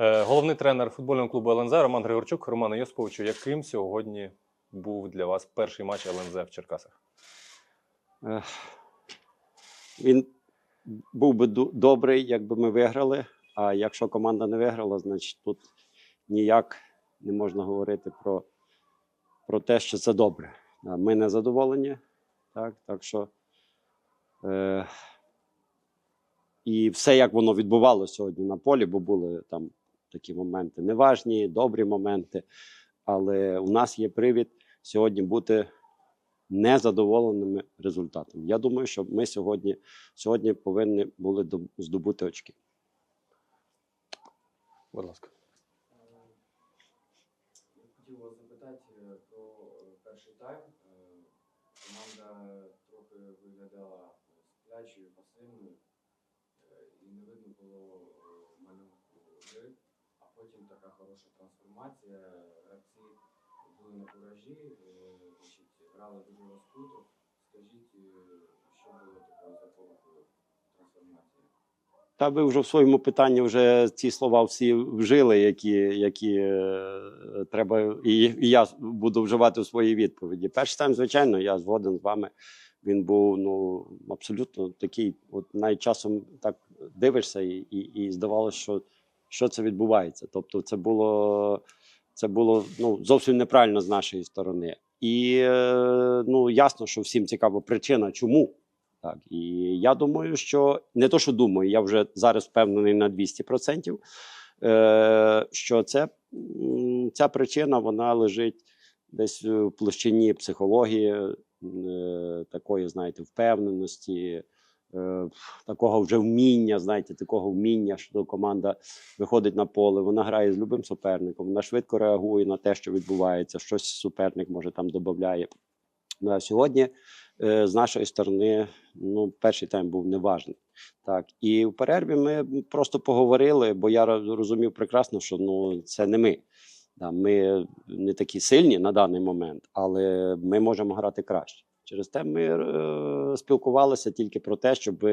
Е, Головний тренер футбольного клубу ЛНЗ Роман Григорчук. Романе Йосиповичу, яким сьогодні був для вас перший матч ЛНЗ в Черкасах? Він був би добрий, якби ми виграли. А якщо команда не виграла, значить тут ніяк не можна говорити про, про те, що це добре. Ми не задоволені. Так, так що е, і все, як воно відбувалося сьогодні на полі, бо були там такі моменти неважні, добрі моменти. Але у нас є привід сьогодні бути незадоволеними результатом. Я думаю, що ми сьогодні, сьогодні повинні були здобути очки. Будь ласка. Я хотів вас запитати е, про е, перший тайм. Е, Команда трохи виглядала сплячою, пасивною, е, і не видно було е, малюнку гри, потім така хороша трансформація. Гравці були на куражі, е, грали дуже розкуто. Скажіть, е, що було такою запорукою трансформації? Та ви вже в своєму питанні вже ці слова всі вжили, які, які е, треба, і, і я буду вживати в своїй відповіді. Перший тайм, звичайно, я згоден з вами. Він був ну абсолютно такий. От навіть часом так дивишся, і, і, і здавалося, що, що це відбувається. Тобто, це було, це було ну, зовсім неправильно з нашої сторони. І е, ну ясно, що всім цікава причина, чому. Так, і я думаю, що не то, що думаю, я вже зараз впевнений на 200%, е, що це, ця причина вона лежить десь в площині психології, е, такої, знаєте, впевненості, такого вже вміння, знаєте, такого вміння, що команда виходить на поле, вона грає з любим суперником, вона швидко реагує на те, що відбувається, щось суперник може там додає. Ну, а сьогодні е, з нашої сторони, ну, перший тайм був неважний. Так, і в перерві ми просто поговорили, бо я розумів прекрасно, що ну, це не ми. Да, ми не такі сильні на даний момент, але ми можемо грати краще. Через те ми е, спілкувалися тільки про те, щоб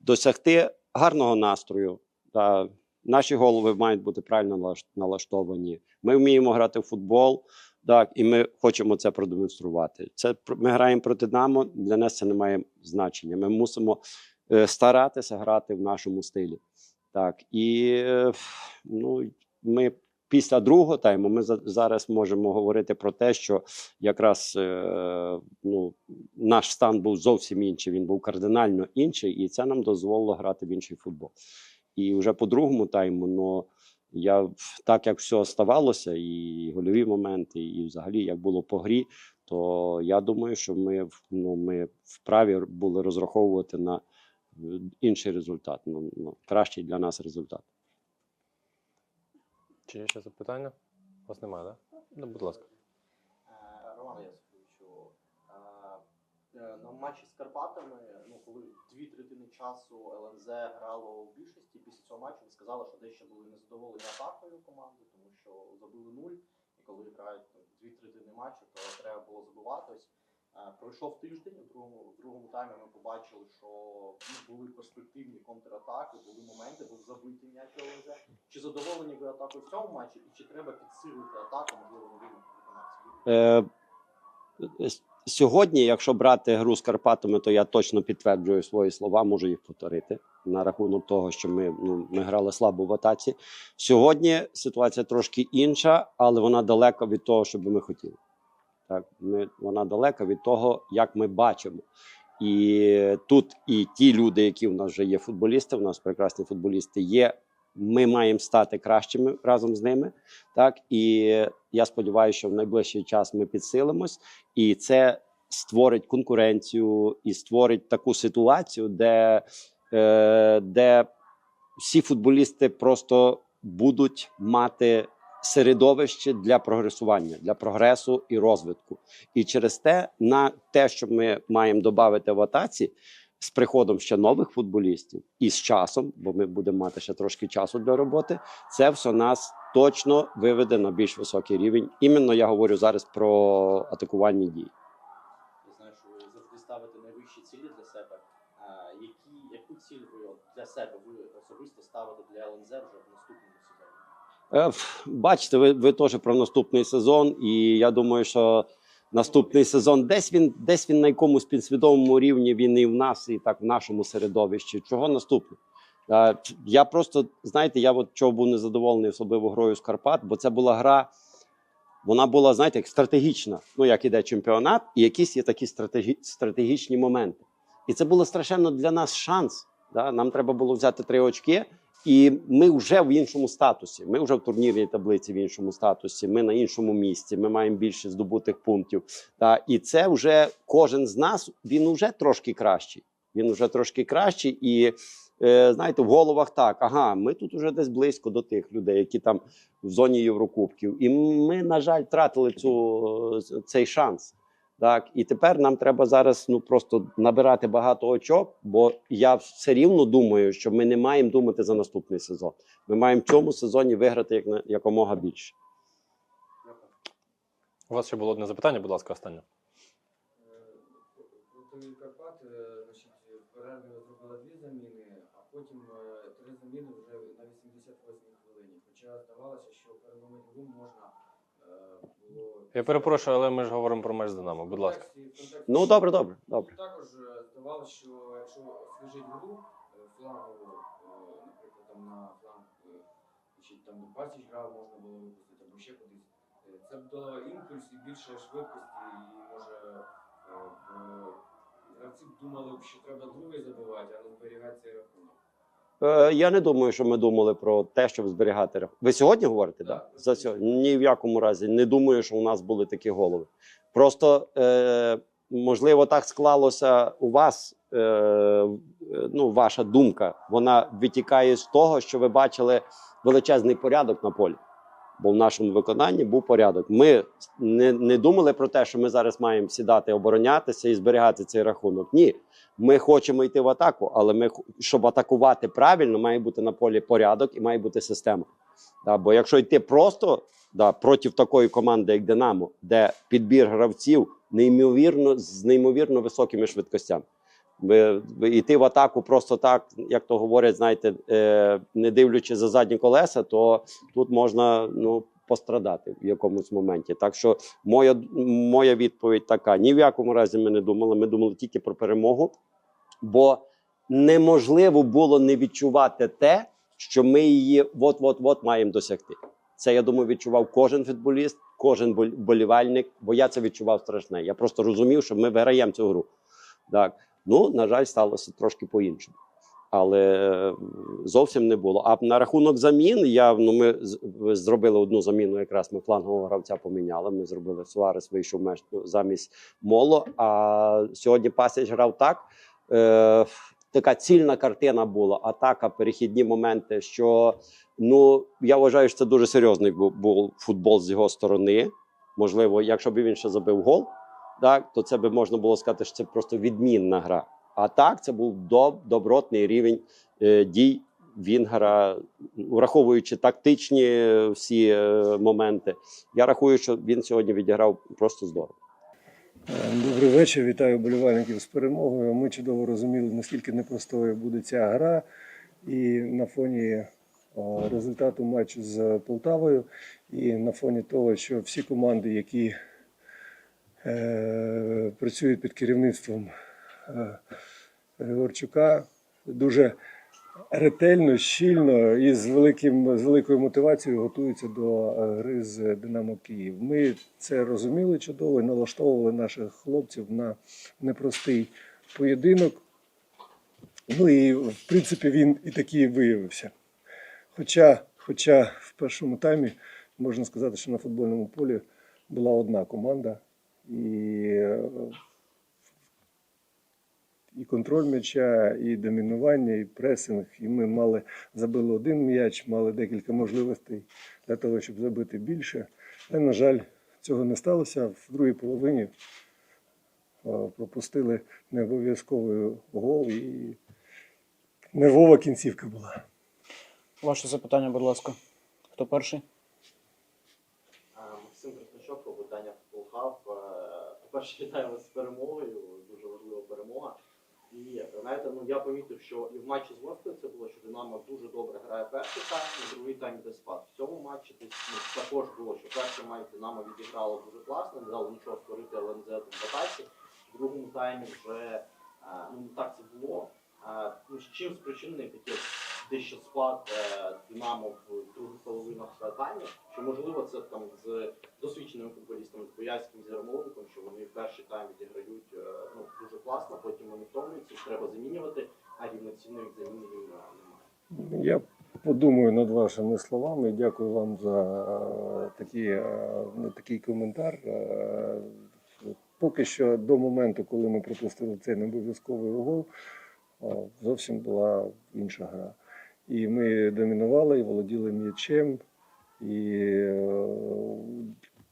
досягти гарного настрою. Та наші голови мають бути правильно налаштовані. Ми вміємо грати в футбол. Так, і ми хочемо це продемонструвати. Це ми граємо проти Динамо, Для нас це не має значення. Ми мусимо е, старатися грати в нашому стилі. Так, і е, ну, ми після другого тайму ми за- зараз можемо говорити про те, що якраз е, ну, наш стан був зовсім інший. Він був кардинально інший, і це нам дозволило грати в інший футбол. І вже по другому тайму, ну. Я так як все ставалося, і гольові моменти, і взагалі як було по грі, то я думаю, що ми, ну, ми вправі були розраховувати на е, інший результат, ну, ну, кращий для нас результат. Чи є ще запитання? У вас немає, так? Ну, будь ласка. Е, Роман Ясовичу, е, е, на матчі з Карпатами, ну коли дві третини часу ЛНЗ грало в більшості, після цього матчу ви сказали, що дещо були незадоволені атакою команди, тому що забили нуль. І коли грають дві третини матчу, то треба було забивати. Пройшов тиждень. У другому, у другому таймі ми побачили, що ну, були перспективні контратаки, були моменти, був забитий м'яч ЛНЗ. Чи задоволені ви атакою в цьому матчі, і чи треба підсилити атаку, можливо, новими виконавцями? Е, сьогодні, якщо брати гру з Карпатами, то я точно підтверджую свої слова, можу їх повторити на рахунок того, що ми, ну, ми грали слабо в атаці. Сьогодні ситуація трошки інша, але вона далека від того, що би ми хотіли. Так, ми, вона далека від того, як ми бачимо. І тут і ті люди, які в нас вже є футболісти, в нас прекрасні футболісти є. Ми маємо стати кращими разом з ними. Так і я сподіваюся, що в найближчий час ми підсилимось, і це створить конкуренцію і створить таку ситуацію, де, е, де всі футболісти просто будуть мати середовище для прогресування, для прогресу і розвитку. І через те, на те, що ми маємо додати в атаці. З приходом ще нових футболістів і з часом, бо ми будемо мати ще трошки часу для роботи, це все нас точно виведе на більш високий рівень. Іменно я говорю зараз про атакувальні дії. Я ви завжди ставите найвищі цілі для себе. Яку ціль ви для себе ви особисто ставите для ЛНЗ вже в Бачите, ви, ви теж про наступний сезон, і я думаю, що наступний сезон десь він, десь він на якомусь підсвідомому рівні він і в нас, і так в нашому середовищі. Чого наступний? Е, Я просто, знаєте, я от чого був незадоволений, особливо грою з Карпат, бо це була гра. Вона була, знаєте, як стратегічна. Ну, як іде чемпіонат, і якісь є такі стратегі... стратегічні моменти. І це було страшенно для нас шанс. Да? Нам треба було взяти три очки, і ми вже в іншому статусі. Ми вже в турнірній таблиці в іншому статусі. Ми на іншому місці. Ми маємо більше здобутих пунктів. Та і це вже кожен з нас він вже трошки кращий. Він вже трошки кращий, і е, знаєте, в головах так: ага, ми тут вже десь близько до тих людей, які там в зоні Єврокубків. І ми, на жаль, втратили цю цей шанс. Так, і тепер нам треба зараз ну просто набирати багато очок, бо я все рівно думаю, що ми не маємо думати за наступний сезон. Ми маємо в цьому сезоні виграти як якомога більше. У вас ще було одне запитання, будь ласка, останнє. Е, Карпат, е, значить, в перерві зробила дві заміни, а потім е, три заміни вже на 88-й хвилині. Хоча здавалося, що переломити можна е. Я перепрошую, але ми ж говоримо про з Динамо. Будь ласка. Ну добре, добре, добре. Також е, здавалося, що якщо освіжить гру е, флангову, е, наприклад, там на фланг, там Пасіч грав, можна було випустити або ще кудись. Це б дало імпульс і більше швидкості, і може гравці б думали, б, що треба другий забивати, а не зберігати цей рахунок. Е, я не думаю, що ми думали про те, щоб зберігати рахунок. Ви сьогодні говорите? Так. Да? За сьогодні? Ні в якому разі. Не думаю, що у нас були такі голови. Просто е, можливо так склалося у вас. Е, ну, ваша думка, вона витікає з того, що ви бачили величезний порядок на полі. Бо в нашому виконанні був порядок. Ми не, не думали про те, що ми зараз маємо сідати, оборонятися і зберігати цей рахунок. Ні, ми хочемо йти в атаку, але ми, щоб атакувати правильно, має бути на полі порядок і має бути система. Да, бо якщо йти просто да, проти такої команди, як Динамо, де підбір гравців неймовірно з неймовірно високими швидкостями. Йти в атаку просто так, як то говорять, знаєте, е, не дивлячись за задні колеса, то тут можна ну, пострадати в якомусь моменті. Так що моя, моя відповідь така: ні в якому разі ми не думали. Ми думали тільки про перемогу, бо неможливо було не відчувати те, що ми її от-от-от маємо досягти. Це я думаю, відчував кожен футболіст, кожен болівальник, бо я це відчував страшне. Я просто розумів, що ми виграємо цю гру. Так. Ну, на жаль, сталося трошки по-іншому. Але е, зовсім не було. А на рахунок замін, я, ну, ми зробили одну заміну, якраз ми флангового гравця поміняли. Ми зробили Суарес, вийшов меж замість Моло. А сьогодні Пасіч грав так. Е, така цільна картина була, атака, перехідні моменти. Що ну, я вважаю, що це дуже серйозний був, був футбол з його сторони. Можливо, якщо б він ще забив гол, так, то це би можна було сказати, що це просто відмінна гра. А так, це був доб, добротний рівень е, дій Вінгера, враховуючи тактичні е, всі е, моменти. Я рахую, що він сьогодні відіграв просто здорово. Добрий вечір, вітаю болівальників з перемогою. Ми чудово розуміли, наскільки непростою буде ця гра. І на фоні е, результату матчу з Полтавою, і на фоні того, що всі команди, які е, працюють під керівництвом е, Григорчука, дуже ретельно, щільно і з, великим, з великою мотивацією готуються до е, гри з Динамо Київ. Ми це розуміли чудово і налаштовували наших хлопців на непростий поєдинок. Ну і в принципі він і такий виявився. Хоча, хоча в першому таймі можна сказати, що на футбольному полі була одна команда, і і контроль м'яча, і домінування, і пресинг. І ми мали забили один м'яч, мали декілька можливостей для того, щоб забити більше. Але, на жаль, цього не сталося. В другій половині пропустили необов'язковий гол і нервова кінцівка була. Ваше запитання, будь ласка. Хто перший? По-перше, вітаю з перемогою. Дуже важлива перемога. І знаєте, ну я помітив, що і в матчі з Москвою це було, що Динамо дуже добре грає перший тайм, і другий тайм йде спад. В цьому матчі десь ну, також було, що перший матч Динамо відіграло дуже класно, не дало нічого створити ЛНЗ в атаці. В другому таймі вже е, ну так це було. Е, Ну, з чим спричинений такий дещо спад е, Динамо в других половинах таймів? Чи можливо це там з досвідченими футболістами, з Боярським з Ярмоленком, що вони в перший тайм відіграють е, ну, дуже класно, потім вони втомлюються, треба замінювати, а рівноцінної заміни немає. Я подумаю над вашими словами. Дякую вам за е, такі, ну, такий коментар. Поки що до моменту, коли ми пропустили цей необов'язковий гол, е, зовсім була інша гра. І ми домінували, і володіли м'ячем, і е,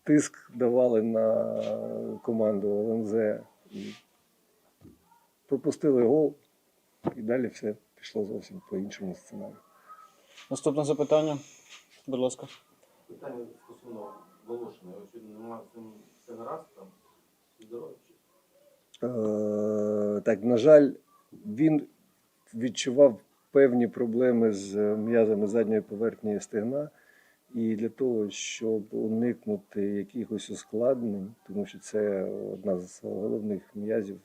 тиск давали на команду ЛНЗ. І пропустили гол, і далі все пішло зовсім по іншому сценарію. Наступне запитання, будь ласка. Питання стосовно Волошина. Сьогодні немає з ним все гаразд там здоров'я. Е, так, на жаль, він відчував певні проблеми з м'язами задньої поверхні стегна. І для того, щоб уникнути якихось ускладнень, тому що це одна з головних м'язів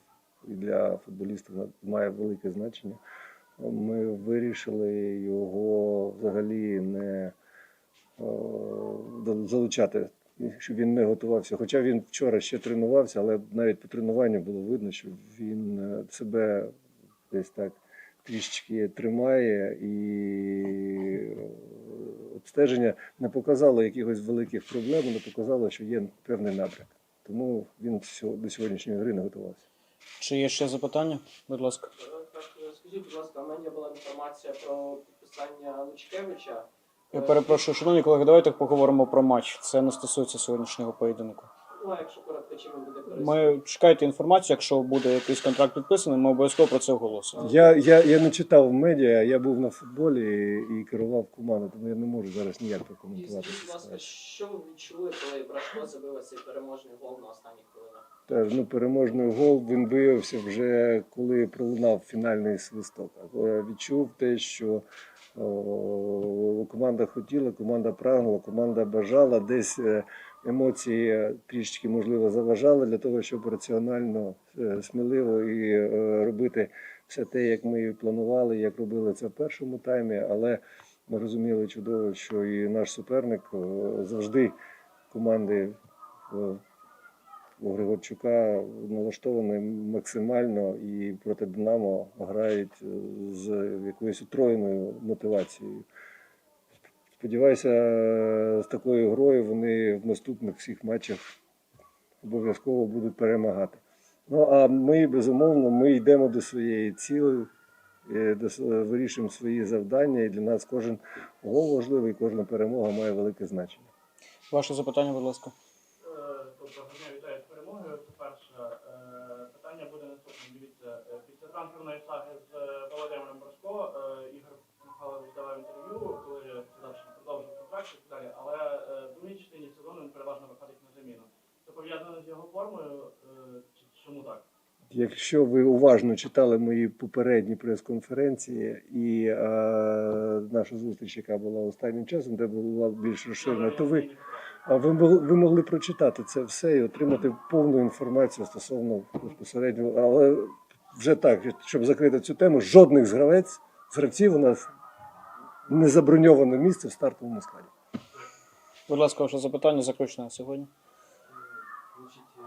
і для футболістів має велике значення, ми вирішили його взагалі не е, залучати, щоб він не готувався. Хоча він вчора ще тренувався, але навіть по тренуванню було видно, що він е, себе десь так трішечки тримає, і е, обстеження не показало якихось великих проблем, не показало, що є певний напрямок. Тому він до сьогоднішньої гри не готувався. Чи є ще запитання? Будь ласка. Е, Так, е, скажіть, будь ласка, в медіа була інформація про підписання Лучкевича. Я перепрошую, шановні колеги, давайте поговоримо про матч. Це не стосується сьогоднішнього поєдинку. Ну, а якщо коротко, чим він буде? Ми чекайте інформацію, якщо буде якийсь контракт підписаний, ми обов'язково про це оголосимо. Я, я, я не читав медіа, я був на футболі і керував командою, тому я не можу зараз ніяк І прокоментувати. скажіть, будь ласка, що ви відчули, коли Брашко забив цей переможний гол на останніх хвилинах? Теж ну, переможний гол він виявився вже коли пролунав фінальний свисток. А я відчув те, що о, команда хотіла, команда прагнула, команда бажала. Десь е, емоції трішечки можливо заважали для того, щоб раціонально, е, сміливо і е, робити все те, як ми планували, як робили це в першому таймі. Але ми розуміли чудово, що і наш суперник е, завжди команди. у Григорчука налаштований максимально і проти Динамо грають з якоюсь утроєною мотивацією. Сподіваюся, е, з такою грою вони в наступних всіх матчах обов'язково будуть перемагати. Ну а ми, безумовно, ми йдемо до своєї цілі, е, вирішуємо свої завдання, і для нас кожен гол важливий, кожна перемога має велике значення. Ваше запитання, будь ласка. Е, Доброго дня, вітаю з перемогою. Це перше е, питання буде наступне. Дивіться, е, після трансферної саги з е, Володимиром Борсько е, Ігор Михайлович давав інтерв'ю, коли сказав, що продовжив контракт і так далі. Але е, в другій частині сезону він переважно виходить на заміну. Це пов'язано з його формою. е, Чому так? Якщо ви уважно читали мої попередні прес-конференції і е, нашу зустріч, яка була останнім часом, де була більш розширена, то ви, ви, могли- ви могли прочитати це все і отримати повну інформацію стосовно безпосередньо. Але вже так, щоб закрити цю тему, жодних з гравець, з гравців у нас не заброньовано місце в стартовому складі. Будь ласка, ваше запитання заключне на сьогодні. Значить, е,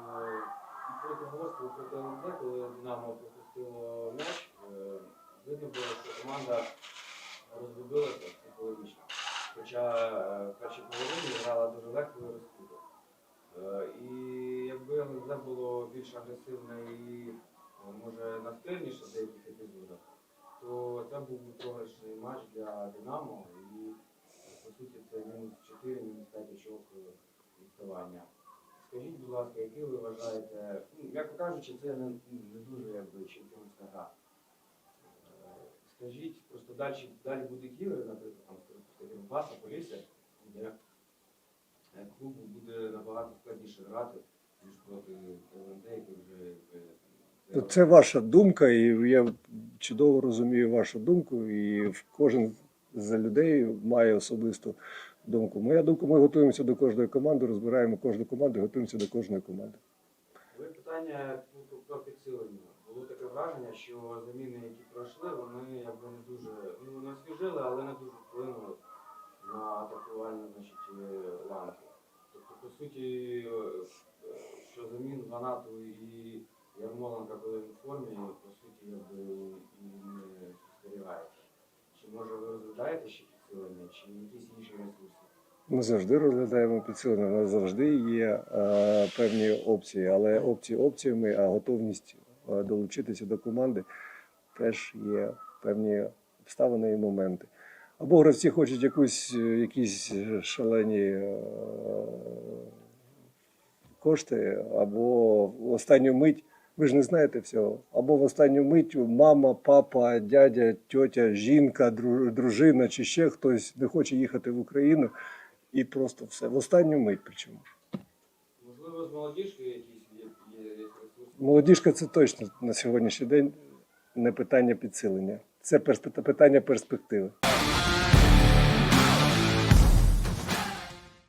проти гостей проти ЛНЗ, коли Динамо пропустило м'яч, е, видно було, що команда розгубилася психологічно. Хоча е, в першій половині грала дуже легко і розкуто. Е, І якби ЛНЗ було більш агресивне і е, може настирніше в деяких епізодах, то це був би програшний матч для Динамо. І по суті це мінус 4, мінус 5 очок е, відставання. Скажіть, будь ласка, який ви вважаєте, ну, м'яко кажучи, це не, не дуже якби чемпіонська гра. Е, Скажіть, просто далі, далі будуть ігри, наприклад, там, скажімо, Баса, Полісся, де е, клубу буде набагато складніше грати, ніж проти ЛНД, який вже Це ваша думка, і я чудово розумію вашу думку, і кожен з людей має особисту думку. Моя думка, ми готуємося до кожної команди, розбираємо кожну команду, готуємося до кожної команди. Ви питання ну, про підсилення. Було таке враження, що заміни, які пройшли, вони якби не дуже ну не освіжили, але не дуже вплинули на атакувальні значить, е, ланки. Тобто, по суті, е, що замін Ванату і Ярмоленка, коли в формі, по суті, якби і не спостерігається. Чи може ви розглядаєте ще підсилення, чи якісь інші ресурси? Ми завжди розглядаємо підсилення. У нас завжди є е, певні опції, але опції опціями, а готовність долучитися до команди теж є певні обставини і моменти. Або гравці хочуть якусь, е, якісь шалені е, кошти, або в останню мить. Ви ж не знаєте всього. Або в останню мить мама, папа, дядя, тьотя, жінка, дружина чи ще хтось не хоче їхати в Україну. І просто все. В останню мить причому. Можливо, з молодіжки якісь є, є, є ресурси? Молодіжка це точно на сьогоднішній день не питання підсилення. Це питання перспективи.